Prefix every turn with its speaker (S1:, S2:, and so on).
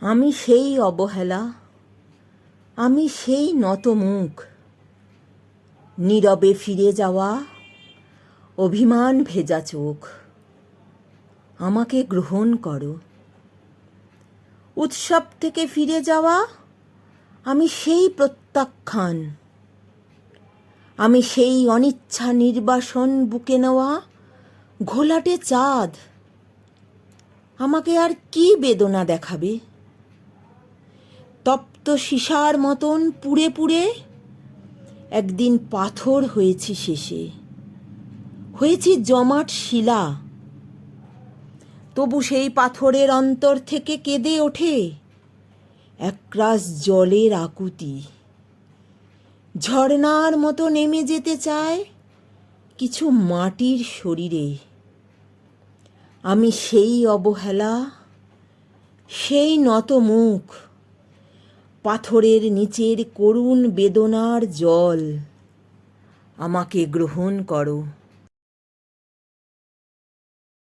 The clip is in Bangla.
S1: আমি সেই অবহেলা, আমি সেই নতমুখ। নীরবে ফিরে যাওয়া, অভিমান ভেজা চোখ। আমাকে গ্রহণ করো। উৎসব থেকে ফিরে যাওয়া, আমি সেই প্রত্যাখ্যান। আমি সেই অনিচ্ছা নির্বাসন বুকে নেওয়া, ঘোলাটে চাঁদ। আমাকে আর কি বেদনা দেখাবে? তপ্ত সীসার মতন পুড়ে পুড়ে একদিন পাথর হয়েছি শেষে। হয়েছি জমাট শিলা। তবু সেই পাথরের অন্তর থেকে কেঁদে ওঠে একরাশ জলের আকুতি। ঝর্ণার মতো নেমে যেতে চায় কিছু মাটির শরীরে। আমি সেই অবহেলা, সেই নত মুখ পাথরের নিচের করুণ বেদনার জল। আমাকে গ্রহণ করো।